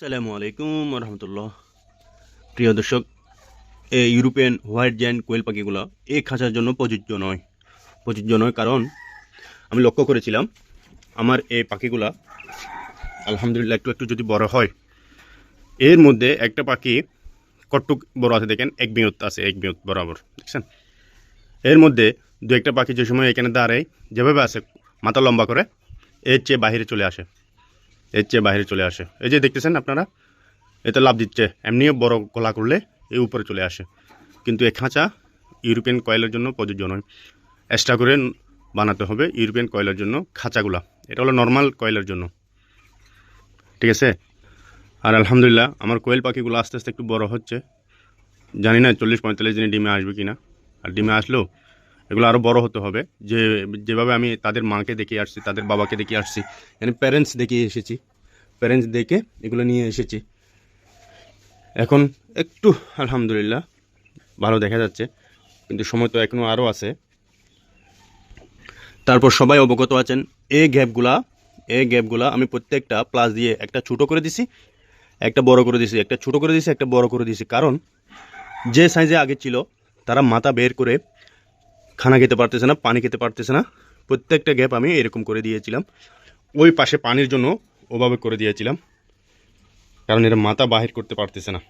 আসসালামু আলাইকুম রহমতুল্লাহ প্রিয় দর্শক, এই ইউরোপিয়ান হোয়াইট জ্যান কোয়েল পাখিগুলো এই খাঁচার জন্য প্রযোজ্য নয়। প্রযোজ্য নয় কারণ আমি লক্ষ্য করেছিলাম, আমার এই পাখিগুলা, আলহামদুলিল্লাহ একটু একটু যদি বড় হয়, এর মধ্যে একটা পাখি কট্টুক বড় আছে, দেখেন, এক বিয়ত আছে, এক বিয়ত বরাবর, দেখছেন? এর মধ্যে দু একটা পাখি যে সময় এখানে দাঁড়ায়, যেভাবে আছে, মাথা লম্বা করে, এর চেয়ে বাইরে চলে আসে। এর চেয়ে বাইরে চলে আসে। এই যে দেখতেছেন আপনারা এতে লাভ দিচ্ছে। এমনিও বড় কলা করলে এই উপরে চলে আসে। কিন্তু এই খাঁচা ইউরোপিয়ান কয়েলের জন্য প্রযোজ্য নয়। এক্সট্রা করে বানাতে হবে ইউরোপিয়ান কয়েলের জন্য খাঁচাগুলা। এটা হলো নর্মাল কয়েলের জন্য। ঠিক আছে? আর আলহামদুলিল্লাহ, আমার কোয়েল পাখিগুলো আস্তে আস্তে একটু বড় হচ্ছে। জানি না চল্লিশ পঁয়তাল্লিশ দিনে ডিমে আসবে কি না আর ডিমে আসলেও এগুলো আরও বড় হতে হবে। যে, যেভাবে আমি তাদের মাকে দেখে আসছি, তাদের বাবাকে দেখে আসছি মানে প্যারেন্টস দেখে এসেছি। প্যারেন্টস দেখে এগুলো নিয়ে এসেছি। এখন একটু আলহামদুলিল্লাহ ভালো দেখা যাচ্ছে, কিন্তু সময় তো এখনও আরও আছে। তারপর সবাই অবগত আছেন, এই গ্যাপগুলা এই গ্যাপগুলা আমি প্রত্যেকটা প্লাস দিয়ে একটা ছোটো করে দিছি, একটা বড় করে দিছি, একটা ছোটো করে দিছি, একটা বড় করে দিছি। কারণ যে সাইজে আগে ছিল, তারা মাথা বের করে খানা খেতে পারতেছে না, পানি খেতে পারতেছে না। প্রত্যেকটা গ্যাপ আমি এরকম করে দিয়েছিলাম। ওই পাশে পানির জন্য ওভাবে করে দিয়েছিলাম। কারণ এরা মাথা বাহির করতে পারতেছে না।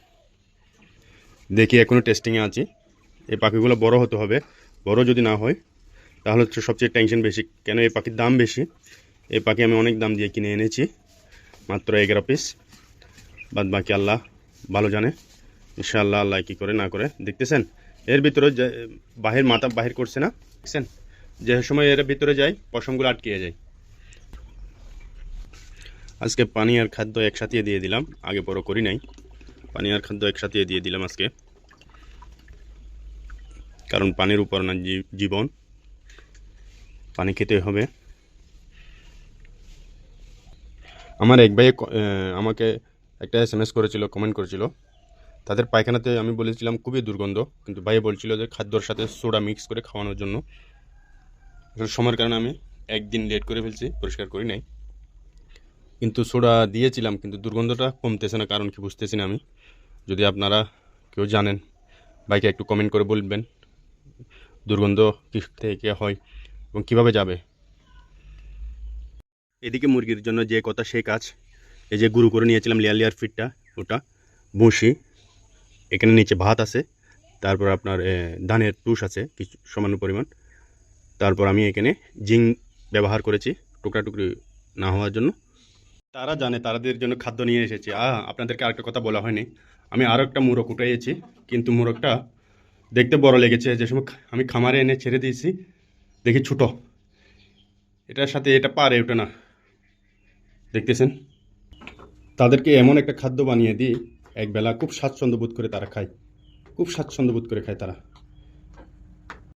দেখি এখনও টেস্টিংয়ে আছি। এই পাখিগুলো বড় হতে হবে। বড় যদি না হয়, তাহলে হচ্ছে সবচেয়ে টেনশন বেশি। কেন এই পাখির দাম বেশি? এই পাখি আমি অনেক দাম দিয়ে কিনে এনেছি। মাত্র এগারো পিস বাদ বাকি আল্লাহ ভালো জানে। ইনশাআল্লাহ আল্লাহ কী করে না করে। দেখতেছেন? এর ভিতরে বাহির মাথা বাহির করছে না। দেখছেন? যে সময় এর ভিতরে যায়, পশমগুলো আটকিয়ে যায়। আজকে পানি আর খাদ্য একসাথে দিয়ে দিলাম। আগে বড় করি নাই। পানি আর খাদ্য একসাথে দিয়ে দিলাম আজকে। কারণ পানির উপর না জীবন। পানি খেতে হবে। আমার এক ভাইয়ে ক- আমাকে একটা এস এম এস করেছিল কমেন্ট করেছিল। তাদের পায়খানাতে আমি বলেছিলাম, খুবই দুর্গন্ধ। কিন্তু ভাই বলছিল যে খাদ্যর সাথে সোডা মিক্স করে খাওয়ানোর জন্য। সময়ের কারণে আমি একদিন লেট করে ফেলছি, পরিষ্কার করি নাই। কিন্তু সোডা দিয়েছিলাম, কিন্তু দুর্গন্ধটা কমতেছে না, কারণ কি বুঝতেছি না আমি। যদি আপনারা কেউ জানেন বাইকে একটু কমেন্ট করে বলবেন, দুর্গন্ধ কী থেকে হয় এবং কীভাবে যাবে। এদিকে মুরগির জন্য যে কথা, সেই কাজ, এই যে গুরু করে নিয়েছিলাম লেয়ার লেয়ার ফিটটা, ওটা বসি এখানে নিচে ভাত আছে, তারপর আপনার ধানের তুষ আছে, কিছু সামান্য পরিমাণ, তারপর আমি এখানে জিং ব্যবহার করেছি, টুকরা টুকরি না হওয়ার জন্য। তারা জানে তাদের জন্য খাদ্য নিয়ে এসেছি। আ, আপনাদেরকে আরেকটা কথা বলা হয়নি। আমি আরও একটা মোরগ উঠাইয়েছি কিন্তু মোরগটা দেখতে বড় লেগেছে। যে সময় আমি খামারে এনে ছেড়ে দিয়েছি, দেখি ছোটো। এটার সাথে এটা পারে, ওটা না। দেখতেছেন? তাদেরকে এমন একটা খাদ্য বানিয়ে দিই, একবেলা খুব স্বাচ্ছন্দ্য বোধ করে তারা খায়। খুব স্বাচ্ছন্দ্য বোধ করে খায় তারা।